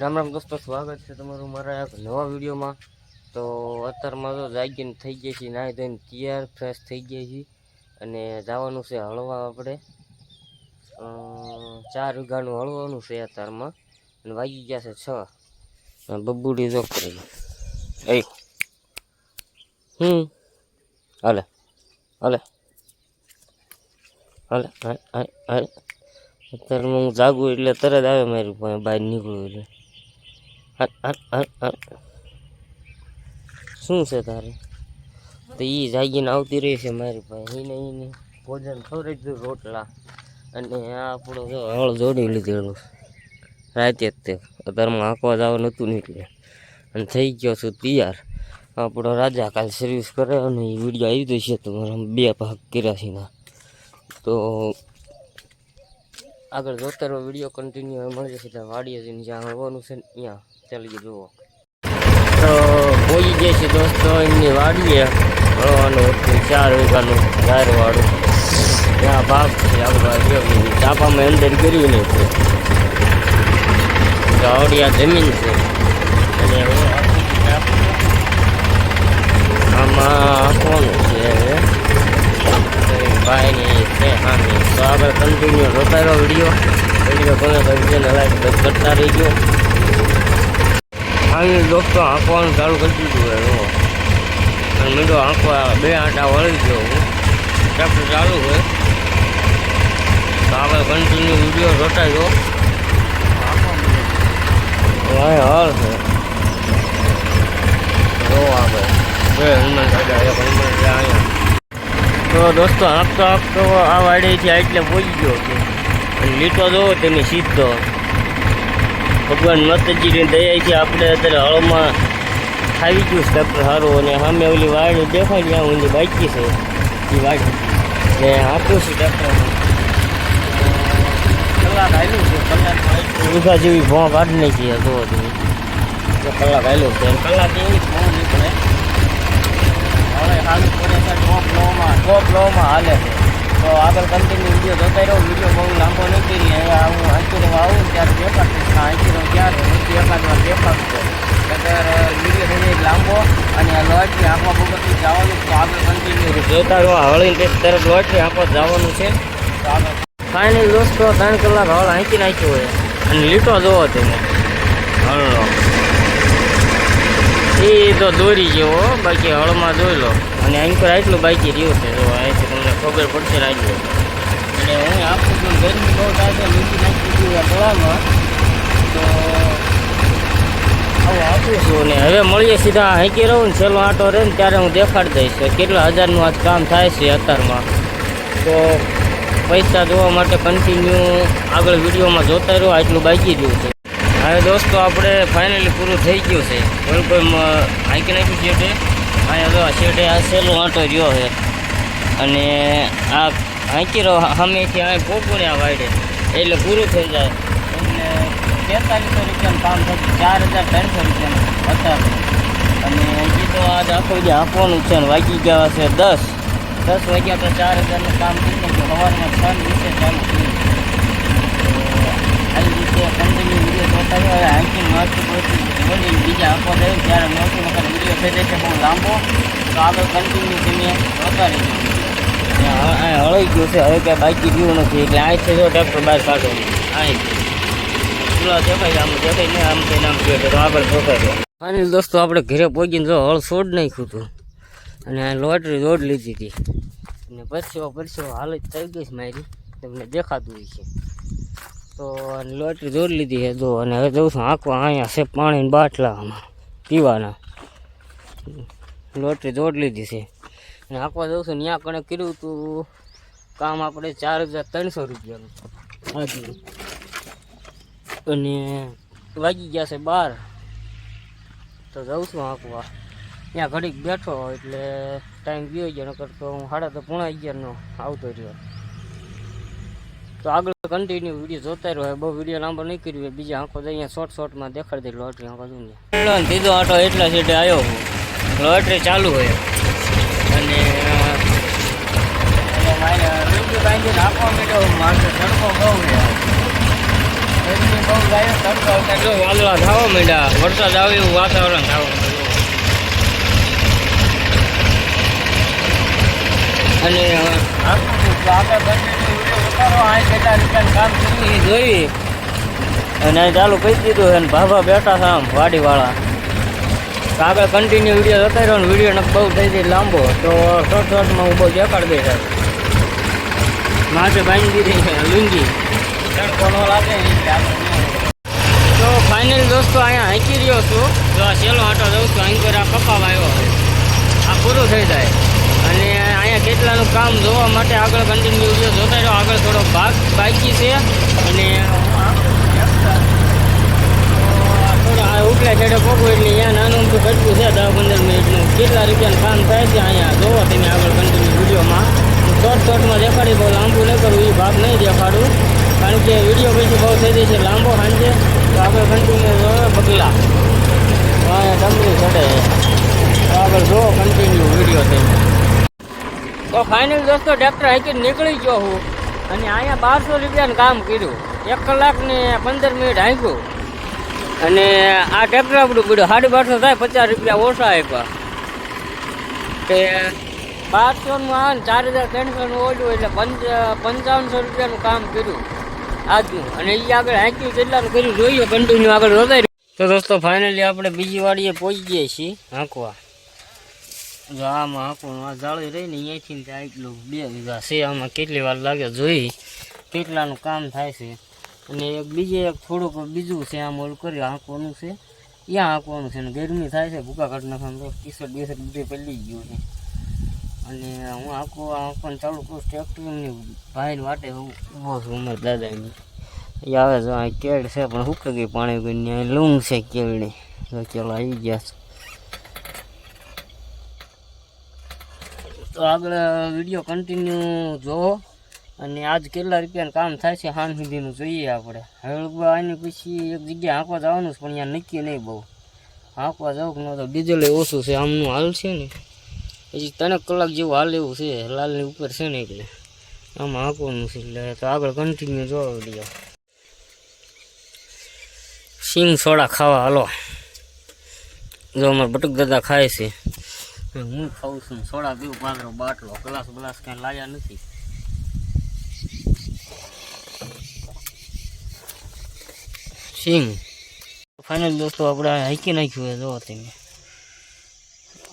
રામ રામ દોસ્તો, સ્વાગત છે તમારું મારા એક નવા વિડીયોમાં. તો અત્યારમાં તો જાગીને થઈ ગયા છીએ નાહી ધોઈને તૈયાર ફ્રેશ થઈ ગયા છીએ અને જવાનું છે હળવા આપણે. ચાર વીઘાનું હળવાનું છે અત્યારમાં. અને વાગી ગયા છે છ. બબુડી જો કરી હમ. હાલે. હાલે. હાલે હાલે હાલે અત્યારમાં હું જાગું એટલે તરત આવે મારી પાસે, બહાર નીકળું એટલે. શું છે તારે? તો એ જાગીને આવતી રહી છે મારી પાસે. એને એને ભોજન ખવડાવી દીધું રોટલા. અને આ આપણો જો હળ જોડી લીધેલું રાતે જ તે. અત્યારમાં આંકવા જવાનું હતું નીકળે અને થઈ ગયો છું તૈયાર. આપણો રાજા કાલ સર્વિસ કરે અને એ વીડિયો આવી ગયો તો મારા બે ભાગ કર્યા છે તો આગળ જોતા વીડિયો કન્ટિન્યુ મળી જશે ત્યાં વાડીએ જ્યાં હળવાનું છે ત્યાં ચાલી જુઓ. તો પહોંચી જાય છે દોસ્તો એમની વાડીએ. હળવાનું ચાર વીઘાનું ગાયરવાળું ત્યાં ભાગ છે આપણે ચાપામાં અંદર કર્યું નહીં છે જમીન છે અને હવે આમાં આપવાનું છે હવે ભાઈની છે હામી તો આગળ કન્ટિન્યુ જોતા રહ્યો વીડિયો વીડિયો કોને વિડીયોને લાઈક કરતા રહીજો. આવી દોસ્તો આંકવાનું ચાલુ કરી દીધું હોય અને મીંડો આંકવા બે આંટા વળી ગયો હું. ટ્રેક્ટર ચાલુ હોય તો આપણે કન્ટિન્યુ વીડિયો જોતા જો હાલ છે. જો આપણે હનુમાન દાદા હનુમાન દાદા અહીંયા. તો દોસ્તો આંકતો આંકતો આ વાડીથી છે એટલે પહોંચી ગયો છે. અને લીટો જોવો તમે સીધો. ભગવાન માતાજીની દયાથી આપણે અત્યારે હળમાં આવી ગયું છે ટ્રેક્ટર સારું અને સામે ઓલી વાડી દેખાય ત્યાં ઊંધી બાકી છે. એ વાડી. ને આપ્યું છે ટ્રેક્ટર કલાક આવ્યું છે, કલાક વીઘા જેવી ભો કાઢ નાખી છે જોવો તમે. કલાક આવ્યું છે. કલાક એવી ભોં નીકળે હવે હાલ પડે છે ટોપ ટોપ લોમાં હાલે. છે તો આગળ કન્ટિન્યુ વીડિયો જોતા રહ્યો વીડિયો બહુ લાંબો નહીં કરી હવે હું આંકી રહો આવું ત્યારે દેખાડશે આંકી રહો ત્યારે હું એકાદ વાર દેખાડશે અત્યારે વીડિયો થઈ જાય લાંબો અને લોટની આંખવા બગડથી જવાનું તો આગળ કન્ટિન્યુ જોતા રહો હળીને તરત લોટની આંખવા જવાનું છે. તો આગળ ફાઇનલ દોસ્તો, ત્રણ કલાક હળ હાંચી નાખ્યો હોય. અને લીટો જોવો તમે. હળનો એ તો દોરી જેવો બાકી હળમાં દોરી લો. અને એન્કર આટલું બાકી રહ્યું છે, જો અહીંથી તમને ખબર પડશે રાખજો અને હું આપું છું, ગરમી બહુ થાય છે નાખી દીધું આ તળાવમાં. તો આવું આપું છું ને હવે મળીએ સીધા હાંકી રહું ને છેલ્લો આંટો રહે ને ત્યારે હું દેખાડી દઈશ કેટલા હજારનું આજ કામ થાય છે અત્યારમાં. તો પૈસા જોવા માટે કન્ટિન્યુ આગળ વિડીયોમાં જોતા રહ્યો આટલું બાકી રહ્યું છે. હવે દોસ્તો, આપણે ફાઇનલી પૂરું થઈ ગયું છે. કોઈ કોઈ હાંકી નાખ્યું છેટે અહીંયા જો છેટે આ સહેલો આંટો રહ્યો છે. અને આ હાંકી રહ્યો સામેથી આ પોપુને આ વાડે એટલે પૂરું થઈ જાય. એટલે તેતાલીસો રૂપિયાનું કામ થતું ચાર હજાર ત્રણસો રૂપિયાનું અત્યારે. અને હજી તો આજ આખો જે આપવાનું છે ને વાગી ગયા છે દસ. દસ વાગ્યા તો ચાર હજારનું કામ થઈ ગયું સવારમાં છ વીસે ચાલુ થયું. આવી રીતે કન્ટિન્યુ હવે હાંકી મળતું પડતું બોલી બીજા આપવા જાય ત્યારે મળતું નકર વીડિયો થઈ બહુ લાંબો. તો આગળ કન્ટિન્યુ તમે જોતા રહેજો હળઈ ગયું છે. હવે ક્યાં બાકી ગયું નથી. એટલે અહીંથી જો ટ્રેક્ટર બહાર કાઢો અહીં ચૂલા દેખાય આમ દેખાય ને આમ થઈને આમ ગયો તો આગળ જોતા રહ્યો ફાઇનલ દોસ્તો આપણે ઘરે પહોંચીને જો હળ છોડ નાખ્યું હતું. અને લોટરી દોડ લીધી હતી. અને પરસેવો પરસેવો હાલત થઈ ગઈ છે મારી. તમને દેખાતું હોય છે. તો લોટરી દોડી લીધી છે દો અને હવે જઉં છું આંખવા અહીંયા છે પાણીની બાટલા પીવાના. લોટરી દોડ લીધી છે. અને આંકવા જઉં છું ત્યાં કણે કર્યું હતું કામ આપણે ચાર હજાર ત્રણસો રૂપિયાનું. હાજી અને વાગી ગયા છે બાર. તો જઉં છું આંકવા ત્યાં ઘડીક બેઠો એટલે ટાઈમ ગયો ગયો, નકર તો હું સાડા તો પૂણા અગિયારનો આવતો રહ્યો. તો આગળ કન્ટિન્યુ વીડિયો જોતા રહ્યો બહુ વીડિયો લાંબો નહીં કર્યો બીજા આંખો તો અહીંયા શોર્ટ શોર્ટમાં દેખાડી દે લોટરી આંખો જોઈએ ત્રીજો આટો એટલા સીટે આવ્યો લોટરી ચાલુ હોય. અને એટલે મારે રૂપિયો બાંધીને આપવા માંડ્યો મારે તડકો બહુ બહુ જાય તડકો આવતા વાદળા થવા માંડ્યા. વરસાદ આવે એવું વાતાવરણ થવા અને જોઈ. અને ચાલુ કહી દીધું અને ભાભા બેઠા છે આમ વાડીવાળા. આગળ કન્ટિન્યુ વીડિયો જતા રહ્યો વીડિયો બહુ થઈ જાય લાંબો. તો શોર્ટ શોર્ટમાં હું બહુ દેખાડી દઈશ માથે બાંધી દીધી છે, લુંગી. તડકો. તો ફાઇનલ દોસ્તો અહીંયા હાંકી રહ્યો છું. જો આ સેલો આટો જઉં છું, અહીં આ પપ્પા આવ્યો આ પૂરું થઈ જાય. અને અહીંયા કેટલાનું કામ જોવા માટે આગળ કન્ટિન્યુ વીડિયો જોતા રહ્યો આગળ થોડો ભાગ બાકી છે. અને થોડા ઉપલા છેડે પગું એટલે અહીંયા નાનું અમથું કચકું છે. દસ પંદર મિનિટનું. કેટલા રૂપિયાનું કામ થાય છે અહીંયા? જોવો તમે આગળ કન્ટિન્યુ વિડીયોમાં. શોર્ટ શોર્ટમાં દેખાડી બહુ લાંબુ નહીં કરું એ ભાગ નહીં દેખાડું. કારણ કે વીડિયો પછી બહુ થઈ જશે લાંબો સાંજે. તો આગળ કન્ટિન્યુ પગલા. અહીંયા ડમરી ચડે. આગળ જોવો કન્ટિન્યુ વીડિયો થઈ તો ફાઇનલ દોસ્તો ટ્રેક્ટર હાંકી નીકળી ગયો હું. અને અહીંયા બારસો રૂપિયાનું કામ કર્યું. એક કલાક ને પંદર મિનિટ હાંક્યું અને આ ટ્રેક્ટર આપણું પડ્યું સાડી બારસો થાય, પચાસ રૂપિયા ઓછા આપ્યા. તે બારસોનું ને ચાર હજાર ત્રણસોનું ઓછું એટલે પંચ, પંચાવનસો રૂપિયાનું કામ કર્યું. આજનું અને એ આગળ હાંક્યું કેટલાનું કર્યું, જોઈએ કન્ટિન્યુ આગળ વધાર્યું. તો દોસ્તો ફાઇનલી આપણે બીજી વાડીએ પહોંચી ગયા છીએ, હાંકવા. હાંકવાનું આ જાળી રહીને અહીંયાથી ત્યાં એટલું બે વીઘા છે. આમાં કેટલી વાર લાગે જોઈ કેટલાનું કામ થાય છે. અને એક બીજે એક થોડુંક બીજું છે, આમ ઓલું કર્યું હાંકવાનું છે. ત્યાં હાંકવાનું છે ને ગરમી થાય છે, ભૂકા કાઢ નાખવાનું ટીશર્ટ ટી શર્ટ બે બધું પડી ગયું છે. અને હું આંકો આંકવાનું ચાલુ કરું ટ્રેક્ટરની ભાઈને વાટે ઊભો છું ઉમર દાદાની. એ આવે છે, આ કેળ છે, પણ હુકે ગઈ પાણી ગઈ લૂંગ છે કેળની. કેળ આવી ગયા છે. તો આગળ વીડિયો કન્ટિન્યુ જોવો. અને આજ કેટલા રૂપિયાનું કામ થાય છે હાન સુધીનું જોઈએ આપણે. હવે આની પછી એક જગ્યાએ હાંકવા જવાનું છે, પણ અહીંયા નક્કી નહીં બહુ. હાંકવા જવું ન તો ડીઝલ ઓછું છે, આમનું હાલ છે ને. પછી ત્રણેક કલાક જેવું હાલ એવું છે, લાલની ઉપર છે ને એટલે. આમાં હાંકવાનું છે એટલે તો આગળ કન્ટિન્યુ જોવો વીડિયો. સિંગ સોડા ખાવા હાલો. જો અમારે બટક દાદા ખાય છે. હું ખાઉં છું. સોડા પીવું પાત્રો બાટલો, ગ્લાસ ગ્લાસ કાંઈ લાયા નથી. સિંગ. ફાઇનલ દોસ્તો, આપણે હાંકી નાખ્યું હોય જોવો તમે.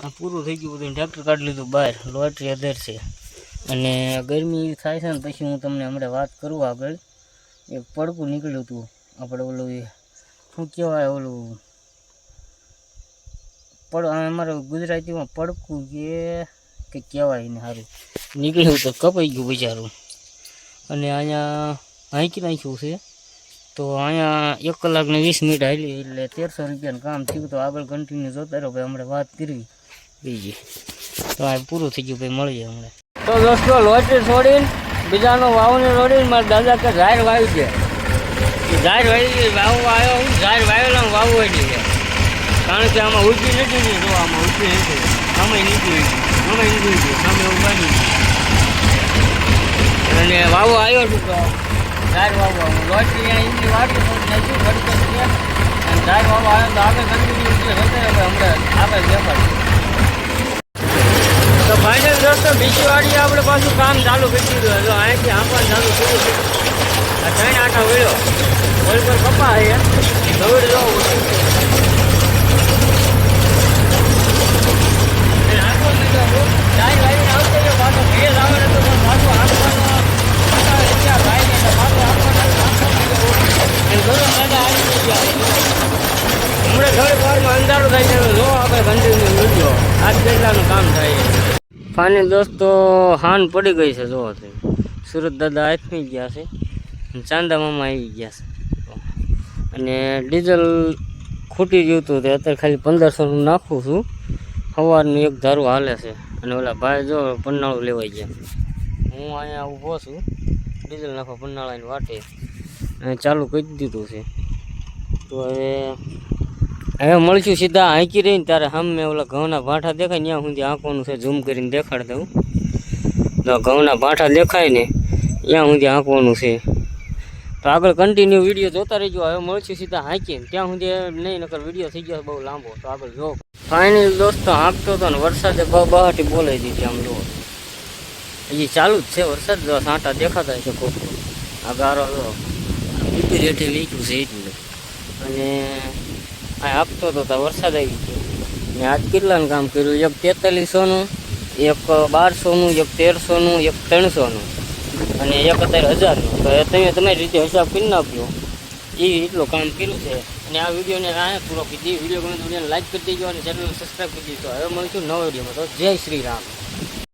આ પૂરું થઈ ગયું બધું, ટ્રેક્ટર કાઢી લીધું બહાર, લોટરી અધર છે. અને ગરમી થાય છે ને, પછી હું તમને હમણાં વાત કરું આગળ. એ પડકું નીકળ્યું હતું આપણે ઓલું એ શું કહેવાય, ઓલું પડ અમારે ગુજરાતીમાં પડકું કે કે કહેવાય ને સારું. નીકળ્યું તો કપાઈ ગયું બજારું. અને અહીંયા હાંકી નાખ્યું છે. તો અહીંયા એક કલાક ને વીસ મિનિટ હાલી એટલે તેરસો રૂપિયાનું કામ થયું તો આગળ કન્ટિન્યુ જોતા રહો ભાઈ, હમણાં વાત કરવી. બીજી. તો આ પૂરું થઈ ગયું ભાઈ મળીએ હમણાં. તો દોસ્તો લોટરી છોડીને, બીજાનો વાવને છોડીને મારા દાદા કે ઝાડ વાવી છે. ઝાડ વાવી વાવવા આવ્યો હું, ઝાડ વાવેલા વાવવું કારણ કે આમાં ઉલટી નથી ને જો આમાં ઉલટી નથી આમાં નીકળી આમાં નીકળી ગયું સામે નહીં. અને વાવો આવ્યો છું તો ઝાડ વાવો લોટરી વાટી તો નથી ઘડી છે? અને ધાર વાવો આવ્યો તો આગળ કન્ટિન્યુ છે હમણાં આપણે વેપાર. તો ફાઇનલ દોસ્તો, બીજી વાડી આપણે પાછું કામ ચાલુ કરી દીધું. તો અહીંથી આંકવાનું ચાલુ કર્યું છે આ ત્રણ આટા વળ્યો ઓલ પર કપા છે. દોડ જો હમણાં થોડીક વારમાં અંધારું થાય છે જો આપણે કન્ટિન્યુ વીડિયો આજ કેટલાનું કામ થાય ફાઇનલ દોસ્તો, હાન પડી ગઈ છે, જોવો તમે. સુરત દાદા આથમી ગયા છે ચાંદા મામા આવી ગયા છે. અને ડીઝલ ખૂટી ગયું હતું તે અત્યારે ખાલી પંદરસોનું નાખું છું. સવારનું એક ધારું હાલે છે. અને ઓલા ભાઈ જો પન્નાળું લેવાઈ ગયા. હું અહીંયા ઊભો છું. ડીઝલ નાખો પન્નાળાની વાટે. અને ચાલુ કરી દીધું છે. તો હવે હવે મળશું સીધા આંકી રહીને ત્યારે સામે ઓલા ઘઉંના ભાંઠા દેખાય, ત્યાં સુધી આંકવાનું છે, ઝૂમ કરીને દેખાડ દઉં. તો ઘઉંના ભાંઠા દેખાય ને, ત્યાં સુધી આંકવાનું છે. તો આગળ કન્ટિન્યુ વીડિયો જોતા રહેજો. હવે મળશું સીધા હાંકીને. ત્યાં સુધી નહીં, નકર વીડિયો થઈ ગયો બહુ લાંબો. તો આગળ જો ફાઇનલ દોસ્તો હાંકતો હતો ને વરસાદે બહુ બહાટી બોલાવી દીધી આમ જો હજી ચાલુ જ છે વરસાદ, જો સાંટા દેખાતા છે ખૂબ. આ ગારો જો રેઠે વીક્યું છે એટલે. અને આ આપતો હતો તો વરસાદ આવી ગયો. ને આજ કેટલાનું કામ કર્યું? એક તેતાલીસોનું, એક બારસોનું, એક તેરસોનું, એક ત્રણસોનું. અને એક અત્યારે હજારનું. તો તમે તમારી રીતે હિસાબ કરી નાખ્યો એ એટલું કામ કર્યું છે. અને આ વિડીયોને આ પૂરો દઈએ. વીડિયો ગમે વિડીયોને લાઈક કરી દેજો અને ચેનલને સબસ્ક્રાઈબ કરી દીધો હવે મળીશું નવો વિડીયોમાં. તો જય શ્રી રામ.